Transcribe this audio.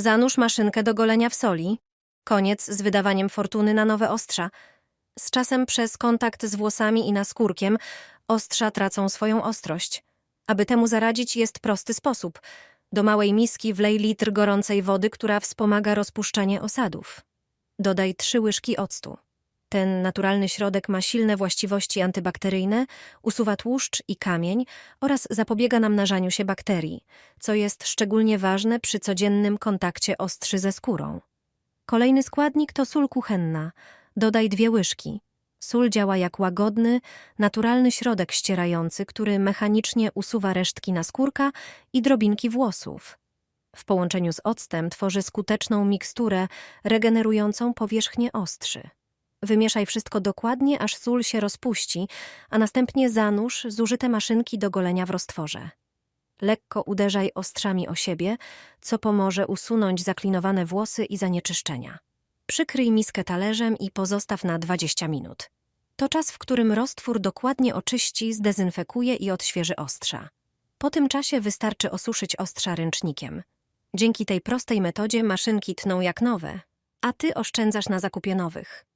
Zanurz maszynkę do golenia w soli. Koniec z wydawaniem fortuny na nowe ostrza. Z czasem przez kontakt z włosami i naskórkiem ostrza tracą swoją ostrość. Aby temu zaradzić jest prosty sposób. Do małej miski wlej litr gorącej wody, która wspomaga rozpuszczanie osadów. Dodaj trzy łyżki octu. Ten naturalny środek ma silne właściwości antybakteryjne, usuwa tłuszcz i kamień oraz zapobiega namnażaniu się bakterii, co jest szczególnie ważne przy codziennym kontakcie ostrzy ze skórą. Kolejny składnik to sól kuchenna. Dodaj dwie łyżki. Sól działa jak łagodny, naturalny środek ścierający, który mechanicznie usuwa resztki naskórka i drobinki włosów. W połączeniu z octem tworzy skuteczną miksturę regenerującą powierzchnię ostrzy. Wymieszaj wszystko dokładnie, aż sól się rozpuści, a następnie zanurz zużyte maszynki do golenia w roztworze. Lekko uderzaj ostrzami o siebie, co pomoże usunąć zaklinowane włosy i zanieczyszczenia. Przykryj miskę talerzem i pozostaw na 20 minut. To czas, w którym roztwór dokładnie oczyści, zdezynfekuje i odświeży ostrza. Po tym czasie wystarczy osuszyć ostrza ręcznikiem. Dzięki tej prostej metodzie maszynki tną jak nowe, a ty oszczędzasz na zakupie nowych.